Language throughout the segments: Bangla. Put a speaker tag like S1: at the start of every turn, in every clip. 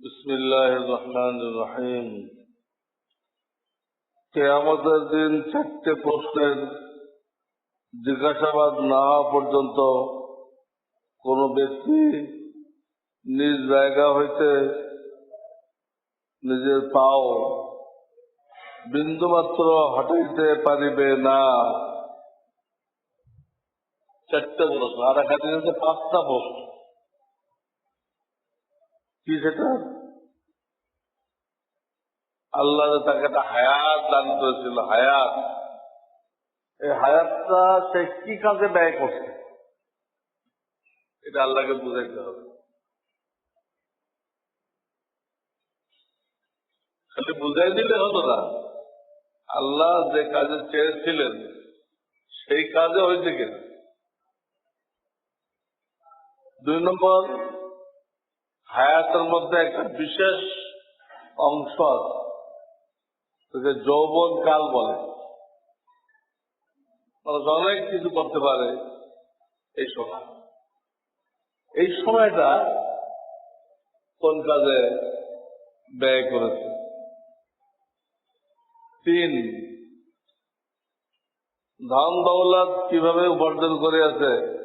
S1: بسم الله الرحمن الرحيم কেয়ামতের দিন চারটে প্রশ্নের জিজ্ঞাসাবাদ না হওয়া পর্যন্ত কোন ব্যক্তি নিজ জায়গা হইতে নিজের পাও বিন্দুমাত্র হটাইতে পারিবে না চারটে প্রশ্ন আর এক হাতে পাঁচটা প্রশ্ন কি সেটা আল্লাহ তাকে একটা হায়াত দান করেছিল, হায়াত। এই হায়াতটা সে কি কাজে ব্যয় করছে? এটা আল্লাহকে বুঝাইতে হবে। খালি বুঝাই দিলে হতো না। আল্লাহ যে কাজে চেয়েছিলেন, সেই কাজে হয়েছে কিনা? দুই নম্বর, হায়াতের মধ্যে একটা বিশেষ অংশ আছে। তাকে যৌবন কাল বলে। অনেক কিছু করতে পারে এই সময়। এই সময়টা কোন কাজে ব্যয় করেছে? তিন, ধন দৌলত কীভাবে উপার্জন করে আছে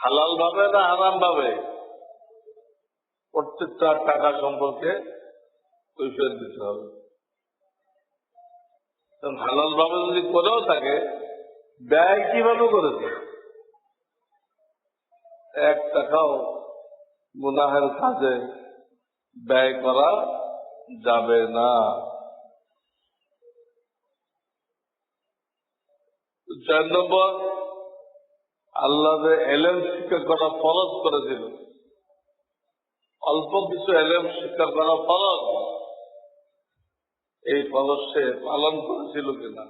S1: হালাল ভাবে না হারাম ভাবে? প্রত্যেকটা টাকা সম্পর্কে কৈফিয়ত দিতে হবে। হালাল ভাবে যদি করেও থাকে, ব্যয় কীভাবে করেছে? এক টাকাও গুনাহের কাজে ব্যয় করা যাবে না। চার নম্বর, আল্লাহ যে এলেম শিক্ষা করা ফরজ করেছিল। অল্প কিছু এলেম শিক্ষা করা ফরজ। এই ফরজ পালন করেছিল কিনা?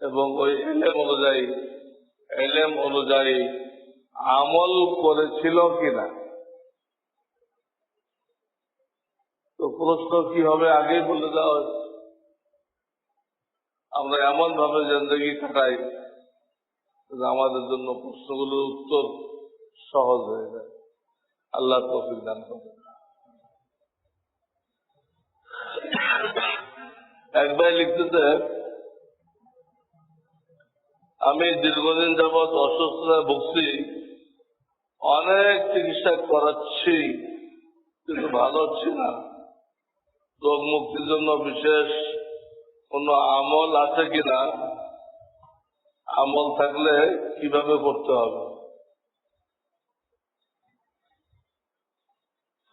S1: এবং ওই এলেম অনুযায়ী এলেম অনুযায়ী আমল করেছিল কিনা? তো প্রশ্ন কি হবে আগেই বলে দেওয়া আমরা এমন ভাবে জিন্দগি কাটাই আমাদের জন্য প্রশ্নগুলোর উত্তর সহজ হয়ে যায়। আল্লাহ তৌফিক দান করে একবার লিখতেছে, আমি দীর্ঘদিন যাবৎ অসুস্থতায় ভুগছি, অনেক চিকিৎসা করাচ্ছি, কিন্তু ভালো হচ্ছি না। রোগ মুক্তির জন্য বিশেষ কোন আমল আছে কিনা? আমল থাকলে কীভাবে করতে হবে?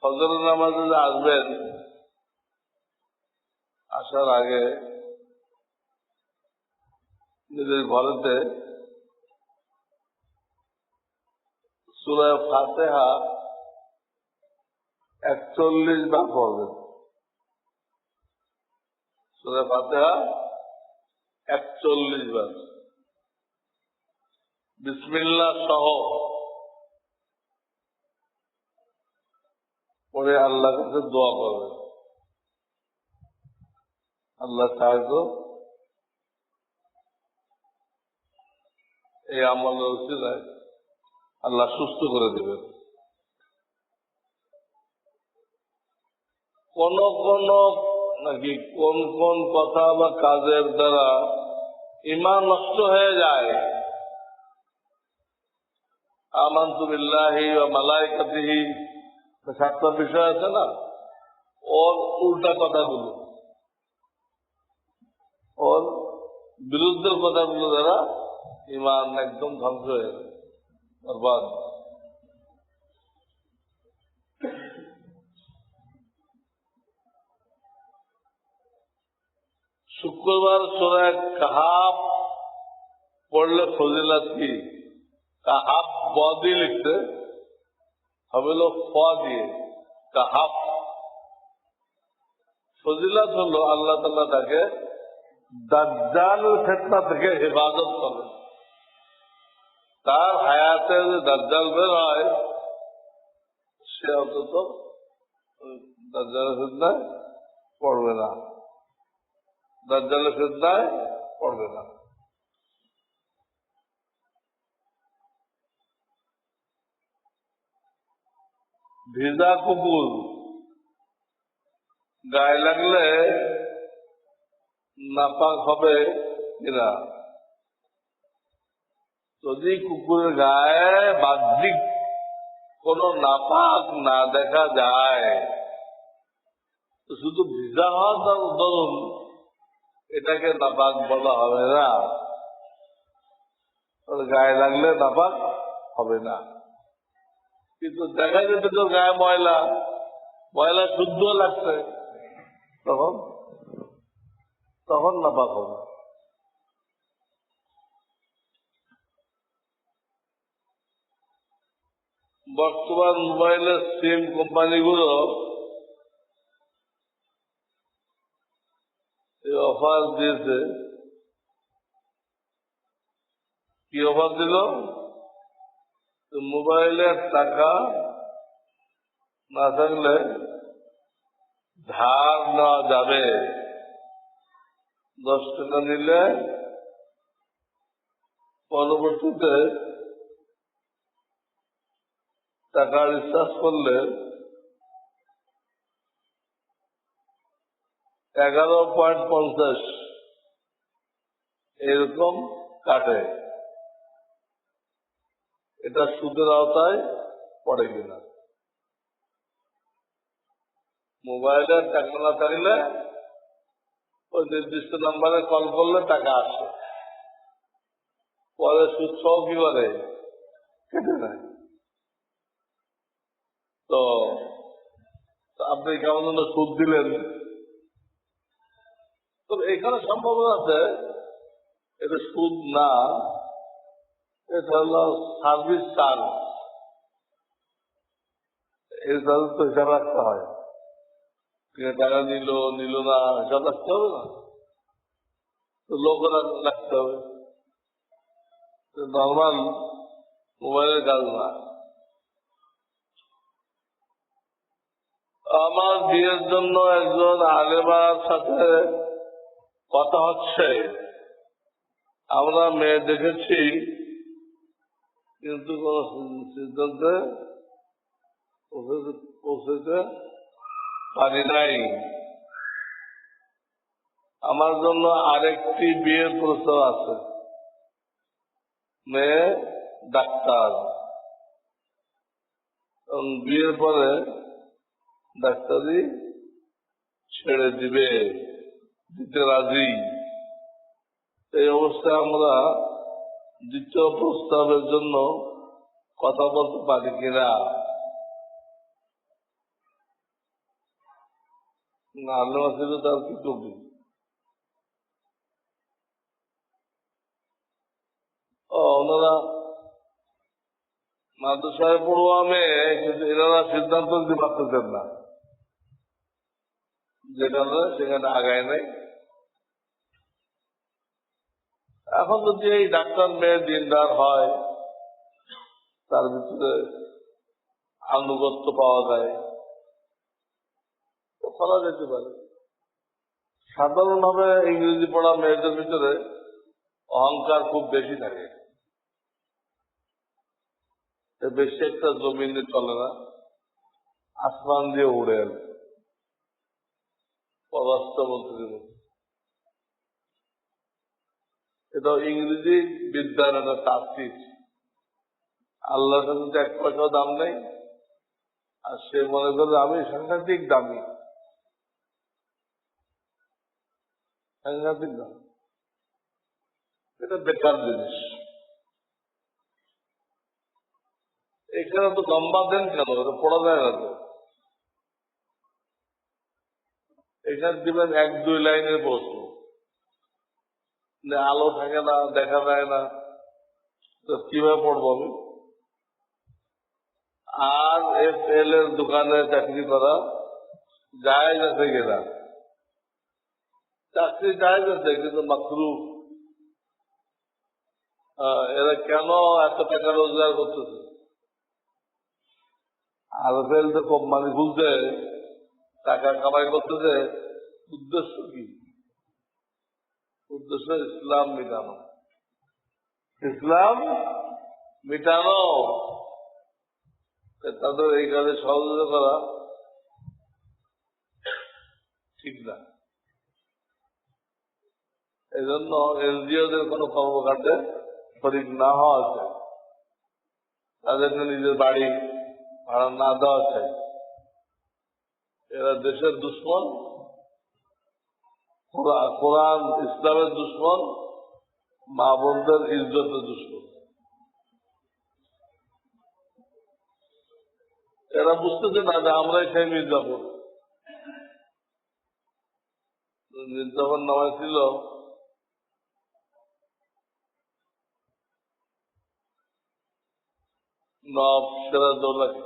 S1: ফজর নামাজে আসবেন আসার আগে নিজের ঘরেতে সুরায় ফাতেহা একচল্লিশ বার পড়বেন সুরায় ফাতেহা একচল্লিশ বার। বিসমিল্লা সহ পরে আল্লাহ কাছে দোয়া করবে। আল্লাহ সাহায্য এই আমলের উচিলায় আল্লাহ সুস্থ করে দেবে কোন কোন নাকি কোন কোন কথা বা কাজের দ্বারা ইমান নষ্ট হয়ে যায়। আমান্তু বিল্লাহি বা মালাইকাতিহি। সাতটা বিষয় আছে না? ওর উল্টা কথাগুলো। ওর বিরুদ্ধের কথাগুলো দ্বারা ইমান একদম ধ্বংস হয়ে বরবাদ শুক্রবার সোরায় কাহাব পড়লে ফজিলাত কি কাহাব ব দিয়ে লিখতে হবে হলো ফ দিয়ে কাহাব ফজিলাত হলো আল্লাহ তাল্লাহ তাকে দাজ্জালের ফেতনা থেকে হেফাজত করে তার হায়াতে যে দাজ্জাল বের হয়, সে অন্তত দাজ্জালের ফেতনায় পড়বে না। দাজ্জালের ফেতনায় পড়বে না। ভিজা কুকুর গায়ে লাগলে নাপাক হবে কিনা যদি কুকুরের গায়ে বাহ্যিক কোন নাপাক না দেখা যায় শুধু ভিজা হওয়া তার ধরুন এটাকে নাপাক বলা হবে না। গায়ে লাগলে নাপাক হবে না। কিন্তু দেখা যেতে তোর গায়ে ময়লা ময়লা শুদ্ধ লাগছে। তখন তখন নাপাক হবে। বর্তমান মোবাইলের সিম কোম্পানিগুলো অফার দিয়েছে। কি অফার দিল? মোবাইলের টাকা না থাকলে ধার নেওয়া যাবে। দশ টাকা নিলে পরবর্তীতে টাকা রিচার্জ করলে এগারো পয়েন্ট পঞ্চাশ এরকম কাটে। এটা সুদের আওতায় পড়ে কিনা। মোবাইলের টাকা না থাকলে ওই নির্দিষ্ট নাম্বারে কল করলে টাকা আসে। পরে সুদ সহ কি বলে কেটে তো আপনি কেমন যেন সুদ দিলেন। তো এখানে সম্ভাবনা আছে, এটা সুদ না, এটা হলো সার্ভিস চার্জ এই চার্জ তো হিসাব রাখতে হয়। টাকা নিল নিল না হিসাব রাখতে হবে না? তো লোক রাখতে হবে। নর্মাল মোবাইলের কাজ না। আমার বিয়ের জন্য একজন আলেমার সাথে কথা হচ্ছে। আমরা মেয়ে দেখেছি, কিন্তু কোন সিদ্ধান্তে পৌঁছে- পৌঁছতে পারি নাই আমার জন্য আরেকটি বিয়ের প্রস্তাব আছে। মেয়ে ডাক্তার। বিয়ের পরে ডাক্তারি ছেড়ে দিবে, দিতে রাজি। এই অবস্থায় আমরা দ্বিতীয় প্রস্তাবের জন্য কথা বলতে পারি কিনা? তার কি ওনারা মাদ্রাসায় পড়ুয়া মেয়ে এনারা সিদ্ধান্ত দিতে পারতেছেন না। যেখানে সেখানে আগায় নাই। এখন যদি এই ডাক্তার মেয়ে দিনদার হয়, তার ভিতরে আনুগত্য পাওয়া যায়। করা যেতে পারে। সাধারণভাবে ইংরেজি পড়া মেয়েদের ভিতরে অহংকার খুব বেশি থাকে। বেশি একটা জমিনে চলে না, আসমান দিয়ে উড়ে এল পররাষ্ট্রমন্ত্রীর এটা ইংরেজি বিদ্যার একটা তাত্ত্বিক আল্লাহর কাছে এক পয়সাও দাম নেই, আর সে মনে করে আমি সাংঘাতিক দামি। এটা বেকার জিনিস। এখানে তো লম্বা দেন কেন? এটা পড়া যায় না তো। এখানে দিবেন এক, দুই লাইনের প্রশ্ন। আলো থাকে না, দেখা যায় না। তো কীভাবে পড়ব আমি? আর এফ এল এর দোকানে চাকরি করা যায় যাচ্ছে কিনা চাকরি যায় যাচ্ছে কিন্তু মাকরু এরা কেন এত টাকা রোজগার করতেছে? আর তো কোম্পানি খুলছে, টাকা কামাই করতেছে, উদ্দেশ্য কি? উদ্দেশ্য ইসলাম মিটানো। ইসলাম মিটানো। তাদের এই কাজে সহযোগিতা করা ঠিক না। এই জন্য এনজিওদের কোনো কর্মকাণ্ডে শরিক না হওয়া চাই তাদেরকে নিজের বাড়ি ভাড়া না দেওয়া চাই এরা দেশের দুশ্মন কোরআন, ইসলামের দুশ্মন, মা বোনদের ইজ্জতের দুশ্মন। এরা বুঝতেছে না যে আমরাই সেই মির্জাপুর। মির্জাপুর নামে ছিল নব সেরাজৌলাকে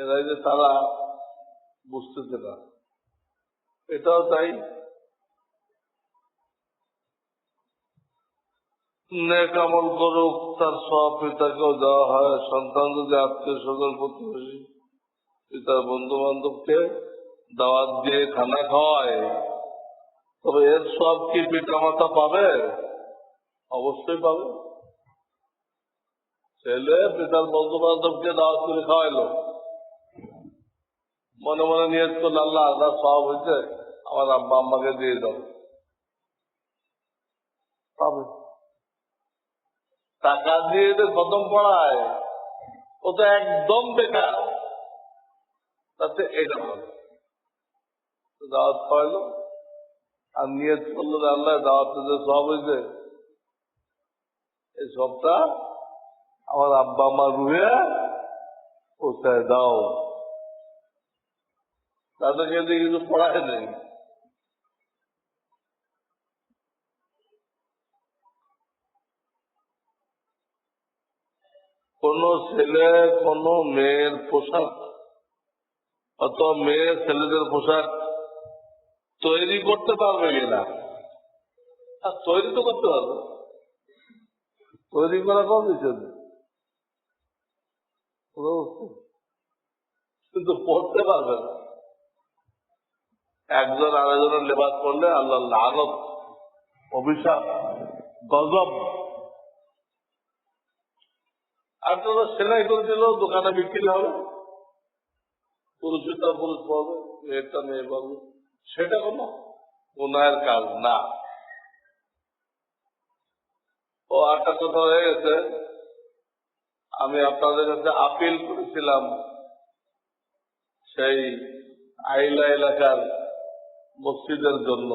S1: এরাই যে তারা বুঝতেছে না। এটাও তাই। নেক করুক, তার সব পিতাকেও দেওয়া হয়। সন্তান যদি আত্মীয় স্বজন প্রতিবেশী পিতার বন্ধু বান্ধবকে দাওয়াত দিয়ে খানা খাওয়ায়, তবে এর সব কি পিতা মাতা পাবে? অবশ্যই পাবে। ছেলে পিতার বন্ধু বান্ধবকে দাওয়াত করে খাওয়াইলো। মনে মনে নিয়ত করল, আল্লাহ আল্লাহ সব হয়েছে আমার আব্বা আম্মাকে দিয়ে দাও। টাকা দিয়ে যে কদম পড়ায়, ও তো একদম বেকার। তাতে এটা হবে তো দাওয়াত পাইলো আর নিয়ত করল আল্লাহ, দাওয়াতে সব হয়েছে এই সবটা আমার আব্বা মা রুহে কোথায় দাও তাদেরকে দিয়ে কিছু পড়ায় নেই কোন ছেলে কোন মেয়ের পোশাক অথবা মেয়ে ছেলেদের পোশাক তৈরি করতে পারবে কিনা আর তৈরি তো করতে পারবে তৈরি করা কম দিচ্ছে কিন্তু পড়তে পারবে না। একজন আরেকজনের লেবাস করলে আল্লাহ লাগত অভিশাপ, গজব। আর তোরা সেলাই করে দিলেও দোকানে বিক্রি হবে পুরুষটা পুরুষ পাবে মেয়েটা মেয়ে পাবে। সেটা কোনো গুনায়ের কাজ না। ও একটা কথা হয়ে গেছে আমি আপনাদের কাছে আপিল করেছিলাম সেই আইলা এলাকার মসজিদের জন্য।